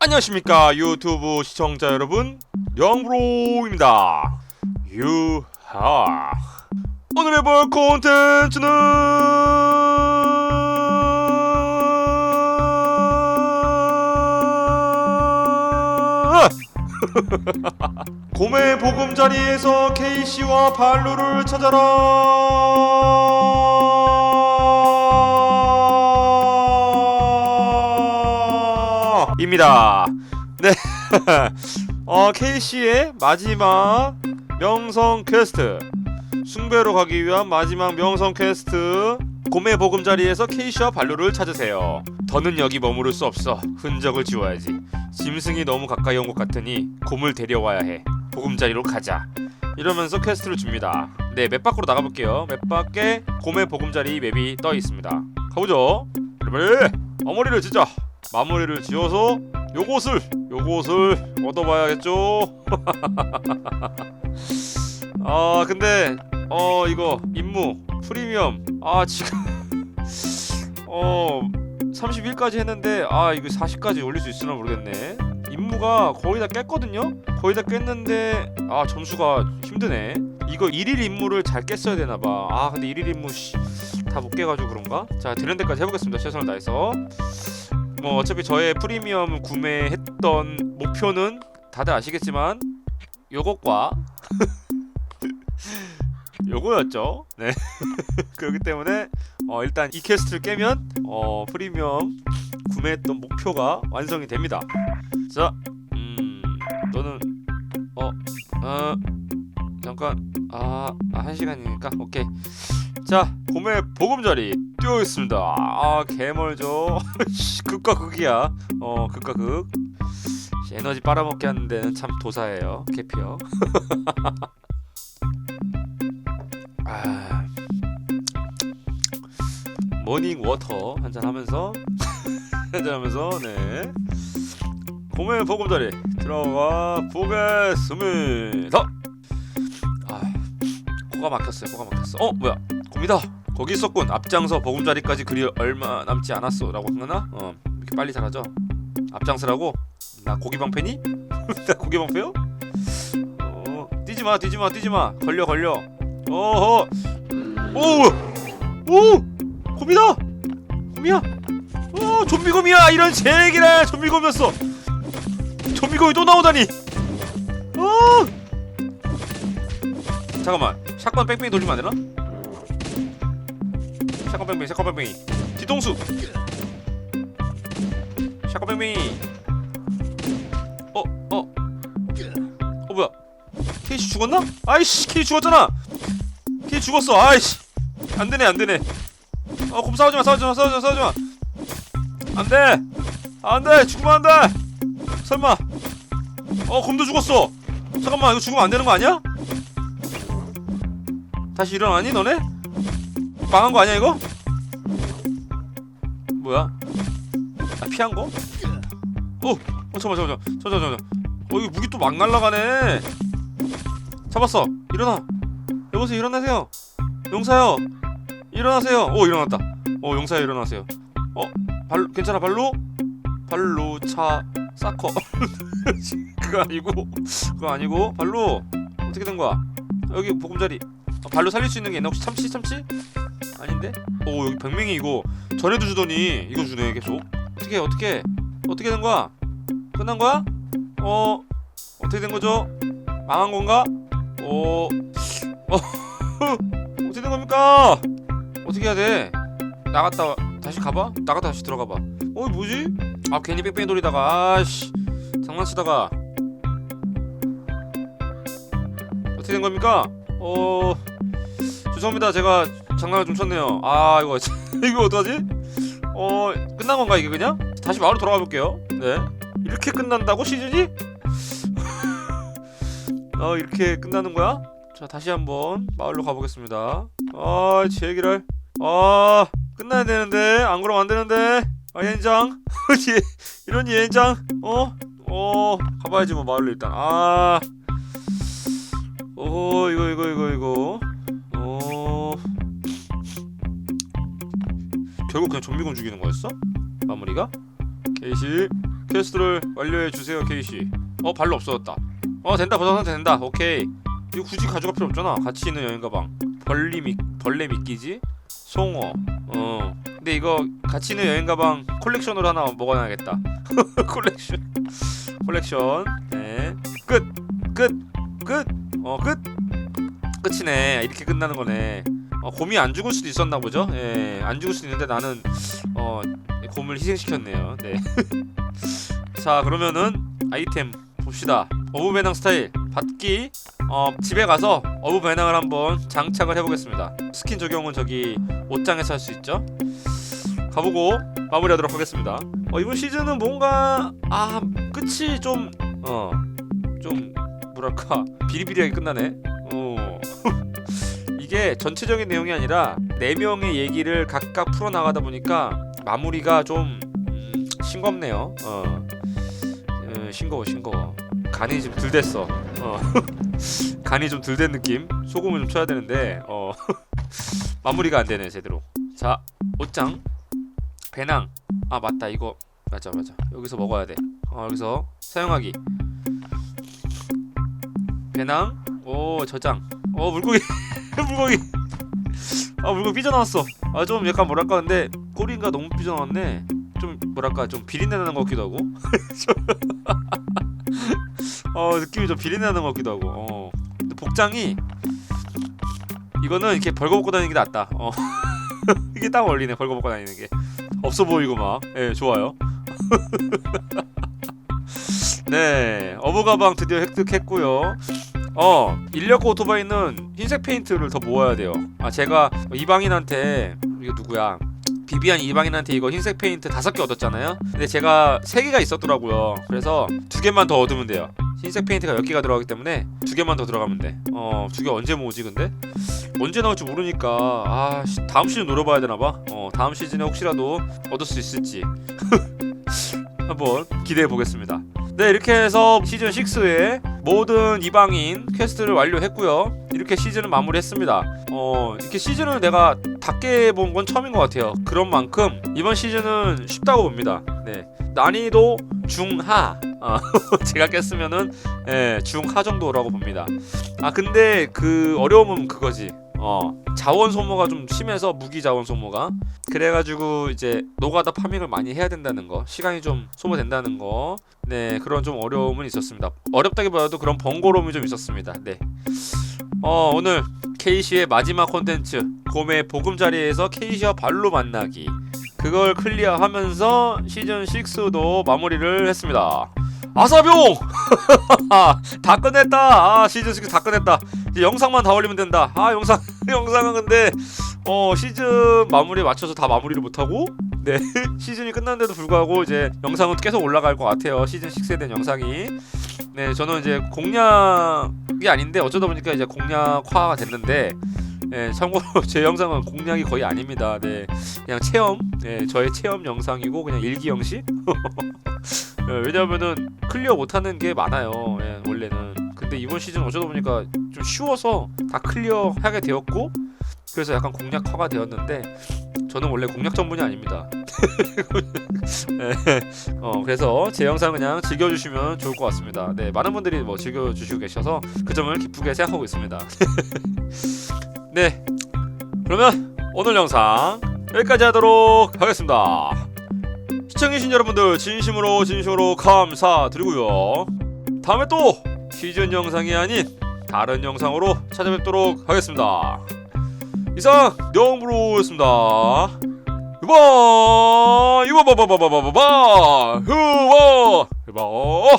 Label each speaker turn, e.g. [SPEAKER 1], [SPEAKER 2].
[SPEAKER 1] 안녕하십니까 유튜브 시청자 여러분. 영브로입니다. 유하. 오늘 해볼 콘텐츠는 곰의 보금자리에서 케이씨와 발루를 찾아라 입니다. 네. 어, 케이씨의 마지막 명성 퀘스트. 숭배로 가기 위한 마지막 명성 퀘스트. 곰의 보금자리에서 케이씨와 발루를 찾으세요. 더는 여기 머무를 수 없어. 흔적을 지워야지. 짐승이 너무 가까이 온 것 같으니 곰을 데려와야 해. 보금자리로 가자. 이러면서 퀘스트를 줍니다. 네 맵 밖으로 나가볼게요. 맵 밖에 곰의 보금자리 맵이 떠 있습니다. 가보죠. 여러분 마무리를 짓자 마무리를 지어서 요곳을 요곳을 얻어봐야겠죠? 아 근데 어 이거 임무 프리미엄. 아 지금 어 31까지 했는데 아 이거 40까지 올릴 수 있으나 모르겠네. 임무가 거의 다 깼거든요? 거의 다 깼는데 아 점수가 힘드네. 이거 1일 임무를 잘 깼어야 되나 봐. 아 근데 1일 임무 다 못 깨가지고 그런가? 자 되는 데까지 해보겠습니다. 최선을 다해서 뭐 어차피 저의 프리미엄 구매했던 목표는 다들 아시겠지만 요것과 요거였죠. 네. 그렇기 때문에 어, 일단 이 퀘스트를 깨면 어, 프리미엄 구매했던 목표가 완성이 됩니다. 자, 음, 너는 어, 어, 잠깐 아, 아, 한 시간이니까 오케이. 자, 곰의 보금자리 뛰어있습니다. 아, 개멀죠. 씨, 극과 극이야. 어, 극과 극. 씨, 에너지 빨아먹게 하는 데는 참 도사예요. 캐피어. 아, 모닝 워터 한잔 하면서 한잔 하면서 네. 곰의 보금자리 들어가 보겠습니다. 아, 코가 막혔어요. 코가 막혔어. 어, 뭐야? 곰이다. 거기 있었군. 앞장서 보금자리까지 그리 얼마 남지 않았어 라고 하나? 어, 이렇게 빨리 사라져. 앞장서라고? 나 고기방패니? 나 고기방패요? 어, 뛰지 마, 뛰지 마, 뛰지 마. 걸려, 걸려. 어허. 오, 오, 곰이다. 곰이야. 오, 좀비곰이야. 이런 제기라 좀비곰이었어. 좀비곰이 또 나오다니. 어. 잠깐만. 샷건 뺑뺑이 돌리면 안 되나? 샷건 뺑뺑이. 뒤통수. 뺑뺑이. 어, 어. 어 뭐야? 케이시 죽었나? 아이씨, 케이 죽었잖아. 케이 죽었어. 아이씨. 안 되네, 안 되네. 어, 곰 싸우지 마, 싸우지 마, 싸우지 마, 싸우지 마. 안 돼. 안 돼. 죽으면 안 돼. 설마. 어, 곰도 죽었어. 잠깐만, 이거 죽으면 안 되는 거 아니야? 다시 일어나니, 너네? 망한 거 아니야, 이거? 뭐야? 아, 피한 거? 어, 어, 잠깐만, 잠깐만, 잠깐만, 잠깐만. 어, 이거 무기 또 막 날라가네. 잡았어. 일어나. 여보세요, 일어나세요. 용사요. 일어나세요. 오, 일어났다. 어, 용사요, 일어나세요. 어, 발, 괜찮아, 발로? 발로 차 사커. 그거 아니고, 그거 아니고, 발로 어떻게 된 거야? 여기 보금자리. 어, 발로 살릴 수 있는 게 있나? 혹시 참치, 참치? 아닌데? 오, 여기 백명이 이거 전에도 주더니 이거 주네 계속. 어떻게, 어떻게, 어떻게 된 거야? 끝난 거야? 어, 어떻게 된 거죠? 망한 건가? 어, 어, 어떻게 된 겁니까? 어떻게 해야 돼? 나갔다 와- 다시 가봐? 나갔다 다시 들어가봐. 어, 뭐지? 아, 괜히 뺑뺑이 돌리다가, 아씨, 장난치다가 어떻게 된 겁니까? 어, 죄송합니다. 제가 장난을 좀 쳤네요. 아, 이거 이거 어떡하지? 어, 끝난 건가 이게 그냥? 다시 마을로 돌아가 볼게요. 네. 이렇게 끝난다고 시즌이? 어 이렇게 끝나는 거야? 자 다시 한번 마을로 가보겠습니다. 아제 얘기를 아 끝나야 되는데 안 그러면 안 되는데 아 yen장 이런 yen장 어 어 가봐야지 뭐 마을로 일단 아 그냥 좀비군 죽이는 거였어? 마무리가? 게이시 퀘스트를 완료해 주세요 케이씨. 어 발로 없어졌다. 어 된다. 버전 된다. 오케이. 이거 굳이 가져갈 필요 없잖아. 같이 있는 여행 가방. 벌리 미 벌레 미끼지? 송어. 어. 근데 이거 같이 있는 여행 가방 콜렉션으로 하나 먹어놔야겠다. 콜렉션. 네. 네끝끝끝어끝. 끝이네. 이렇게 끝나는 거네 어, 곰이 안 죽을 수도 있었나 보죠? 예 안 죽을 수도 있는데 나는 어 곰을 희생시켰네요. 네 자 그러면은 아이템 봅시다. 어부 배낭 스타일. 받기 어 집에 가서 어부 배낭을 한번 장착을 해보겠습니다. 스킨 적용은 저기 옷장에서 할 수 있죠? 가보고 마무리하도록 하겠습니다. 어 이번 시즌은 뭔가 아 끝이 좀 어 좀 뭐랄까 비리비리하게 끝나네. 어 이게 전체적인 내용이 아니라 네 명의 얘기를 각각 풀어 나가다 보니까 마무리가 좀 음, 싱겁네요. 어. 음, 싱거워 싱거워. 간이 좀 덜 됐어. 어. 간이 좀 덜 된 느낌? 소금을 좀 쳐야 되는데 어. 마무리가 안 되네 제대로. 자 옷장. 배낭. 아 맞다. 이거. 맞아 맞아. 여기서 먹어야 돼. 어, 여기서 사용하기. 배낭. 오 저장. 어 물고기 물고기. 아 물고기 삐져나왔어. 아 좀 약간 뭐랄까 근데 꼬리가 너무 삐져나왔네. 좀 뭐랄까 좀 비린내 나는 것 같기도 하고. 어 느낌이 좀 비린내 나는 것 같기도 하고. 어. 근데 복장이 이거는 이렇게 벌거벗고 다니는 게 낫다. 어. 이게 딱 어울리네 벌거벗고 다니는 게. 없어 보이고 막. 예 좋아요. 네 어부 가방 드디어 획득했고요 어 인력거 오토바이는 흰색 페인트를 더 모아야 돼요. 아 제가 이방인한테 이거 누구야? 비비안 이방인한테 이거 흰색 페인트 다섯 개 얻었잖아요? 근데 제가 세 개가 있었더라고요. 그래서 두 개만 더 얻으면 돼요. 흰색 페인트가 몇 개가 들어가기 때문에 두 개만 더 들어가면 돼 어 두 개 언제 모으지 근데? 언제 나올지 모르니까. 아 시- 다음 시즌 노려봐야 되나 봐. 어 다음 시즌에 혹시라도 얻을 수 있을지. 한번 기대해 보겠습니다. 네 이렇게 해서 시즌 6의 모든 이방인 퀘스트를 완료했고요. 이렇게 시즌을 마무리했습니다. 어 이렇게 시즌을 내가 다 깨본 건 처음인 것 같아요. 그런 만큼 이번 시즌은 쉽다고 봅니다. 네. 난이도 중하. 어, 제가 깼으면은 예, 중하 정도라고 봅니다. 아 근데 그 어려움은 그거지 어 자원 소모가 좀 심해서 무기 자원 소모가. 그래가지고 이제 노가다 파밍을 많이 해야 된다는 거 시간이 좀 소모된다는 거 네 그런 좀 어려움은 있었습니다. 어렵다기보다도 그런 번거로움이 좀 있었습니다. 네어 오늘 케이시의 마지막 콘텐츠 곰의 보금자리에서 케이시와 발로 만나기. 그걸 클리어하면서 시즌 6도 마무리를 했습니다 아사병 다 끝냈다. 아 시즌 6다 끝냈다. 이제 영상만 다 올리면 된다. 아 영상 영상은 근데 어 시즌 마무리에 맞춰서 다 마무리를 못하고 네 시즌이 끝났는데도 불구하고 이제 영상은 계속 올라갈 것 같아요. 시즌 6에 대한 영상이. 네 저는 이제 공략이 아닌데 어쩌다 보니까 이제 공략화가 됐는데 네, 참고로 제 영상은 공략이 거의 아닙니다. 네, 그냥 체험, 네, 저의 체험 영상이고 그냥 일기 형식. 네, 왜냐하면은 클리어 못하는 게 많아요. 예, 원래는. 근데 이번 시즌 어쩌다 보니까 좀 쉬워서 다 클리어 하게 되었고 그래서 약간 공략화가 되었는데 저는 원래 공략 전문이 아닙니다. 네, 어 그래서 제 영상 그냥 즐겨주시면 좋을 것 같습니다. 네 많은 분들이 뭐 즐겨주시고 계셔서 그 점을 기쁘게 생각하고 있습니다. 네 그러면 오늘 영상 여기까지 하도록 하겠습니다. 시청해주신 여러분들 진심으로 진심으로 감사드리고요. 다음에 또 시즌 영상이 아닌 다른 영상으로 찾아뵙도록 하겠습니다. 이상 영브로였습니다. 유바 유바 바바바바바바 유바 유바